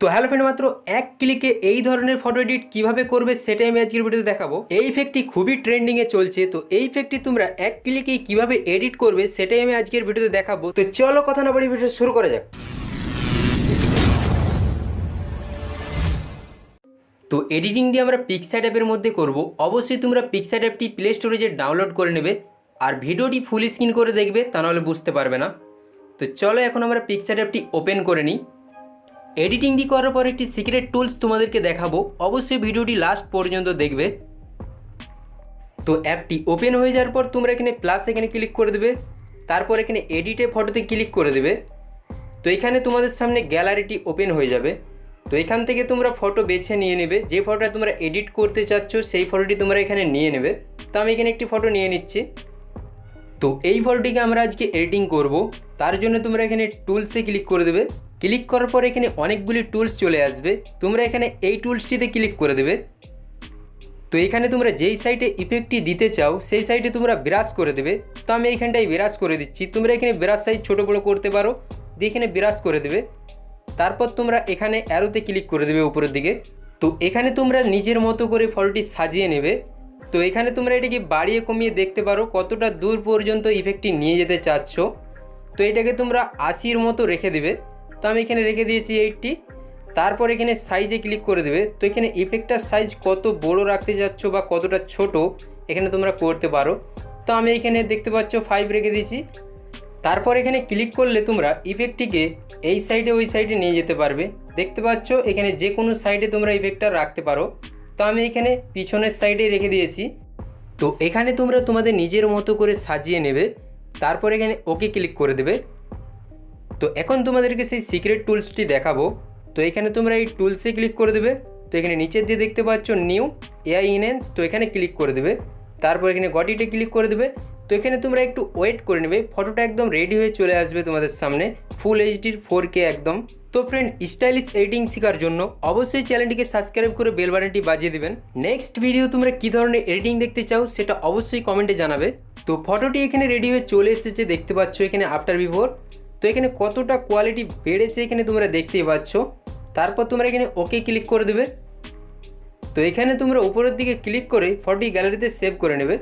তো hello friend মাত্র এক ক্লিকে এই ধরনের ফটো এডিট কীভাবে করবে সেটাই আমি আজকের ভিডিওতে দেখাবো। এই ইফেক্টটি খুবই ট্রেন্ডিংয়ে চলছে, তো এই ইফেক্টটি তোমরা এক ক্লিকেই কীভাবে এডিট করবে সেটাই আমি আজকের ভিডিওতে দেখাবো। তো চলো কথা না বাড়ি ভিডিও শুরু করা যাক। তো এডিটিংটি আমরা পিক্সার অ্যাপের মধ্যে করব। অবশ্যই তোমরা পিক্সার অ্যাপটি প্লে স্টোরেজে ডাউনলোড করে নেবে, আর ভিডিওটি ফুল স্ক্রিন করে দেখবে, তা নাহলে বুঝতে পারবে না। তো চলো এখন আমরা পিক্সার অ্যাপটি ওপেন করে নিই। এডিটিংটি করার পর একটি সিক্রেট টুলস তোমাদেরকে দেখাবো। অবশ্যই ভিডিওটি লাস্ট পর্যন্ত দেখবে। তো অ্যাপটি ওপেন হয়ে যাওয়ার পর তোমরা এখানে প্লাস এখানে ক্লিক করে দেবে। তারপর এখানে এডিটে ফটোতে ক্লিক করে দেবে। তো এখানে তোমাদের সামনে গ্যালারিটি ওপেন হয়ে যাবে। তো এখান থেকে তোমরা ফটো বেছে নিয়ে নেবে। যে ফটোটা তোমরা এডিট করতে চাচ্ছ, সেই ফটোটি তোমরা এখানে নিয়ে নেবে। তো আমি এখানে একটি ফটো নিয়ে নিচ্ছি। তো এই ফটোটিকে আমরা আজকে এডিটিং করব। তার জন্য তোমরা এখানে টুলসে ক্লিক করে দেবে। ক্লিক করার পর এখানে অনেকগুলি টুলস চলে আসবে। তোমরা এখানে এই টুলসটিতে ক্লিক করে দেবে। তো এখানে তোমরা যেই সাইটে ইফেক্টটি দিতে চাও, সেই সাইটে তোমরা ব্রাশ করে দেবে। তো আমি এইখানটায় ব্রাশ করে দিচ্ছি। তোমরা এখানে ব্রাশ সাইজ ছোটো বড়ো করতে পারো। দিয়ে এখানে ব্রাশ করে দেবে। তারপর তোমরা এখানে অ্যারোতে ক্লিক করে দেবে উপরের দিকে। তো এখানে তোমরা নিজের মতো করে ফটোটি সাজিয়ে নেবে। তো এখানে তোমরা এটাকে বাড়িয়ে কমিয়ে দেখতে পারো কতটা দূর পর্যন্ত ইফেক্টটি নিয়ে যেতে চাচ্ছ। তো এটাকে তোমরা আশির মতো রেখে দেবে। আমি এখানে রেখে দিয়েছি এইটটি। তারপর এখানে সাইজে ক্লিক করে দেবে। তো এখানে ইফেক্টটার সাইজ কত বড় রাখতে যাচ্ছ বা কতটা ছোট, এখানে তোমরা করতে পারো। তো আমি এখানে দেখতে পাচ্ছ ফাইভ রেখে দিয়েছি। তারপর এখানে ক্লিক করলে তোমরা ইফেক্টটিকে এই সাইডে ওই সাইডে নিয়ে যেতে পারবে। দেখতে পাচ্ছ এখানে যে কোনো সাইডে তোমরা ইফেক্টটা রাখতে পারো। তো আমি এখানে পিছনের সাইডে রেখে দিয়েছি। তো এখানে তোমরা তোমাদের নিজের মতো করে সাজিয়ে নেবে। তারপর এখানে ওকে ক্লিক করে দেবে। তো এখন তোমাদেরকে সেই সিক্রেট টুলসটি দেখাবো। তো এখানে তোমরা এই টুলসে ক্লিক করে দেবে। তো এখানে নিচের দিয়ে দেখতে পাচ্ছ নিউ এআই ইনেন্স তো এখানে ক্লিক করে দেবে। তারপর এখানে গটিতে ক্লিক করে দেবে। তো এখানে তোমরা একটু ওয়েট করে নেবে। ফটোটা একদম রেডি হয়ে চলে আসবে তোমাদের সামনে। ফুল এইচডির ফোর কে একদম। তো ফ্রেন্ড স্টাইলিশ এডিটিং শেখার জন্য অবশ্যই চ্যানেলটিকে সাবস্ক্রাইব করে বেল বাটনটি বাজিয়ে দেবেন। নেক্সট ভিডিও তোমরা কী ধরনের এডিটিং দেখতে চাও, সেটা অবশ্যই কমেন্টে জানাবে। তো ফটোটি এখানে রেডি হয়ে চলে এসেছে, দেখতে পাচ্ছ এখানে আফটার বিফোর তো এখানে কতটা কোয়ালিটি বেড়েছে এখানে তোমরা দেখতেই পাচ্ছ। তারপর তোমরা এখানে ওকে ক্লিক করে দেবে। তো এখানে তোমরা উপরের দিকে ক্লিক করে ফটোটি গ্যালারিতে সেভ করে নেবে।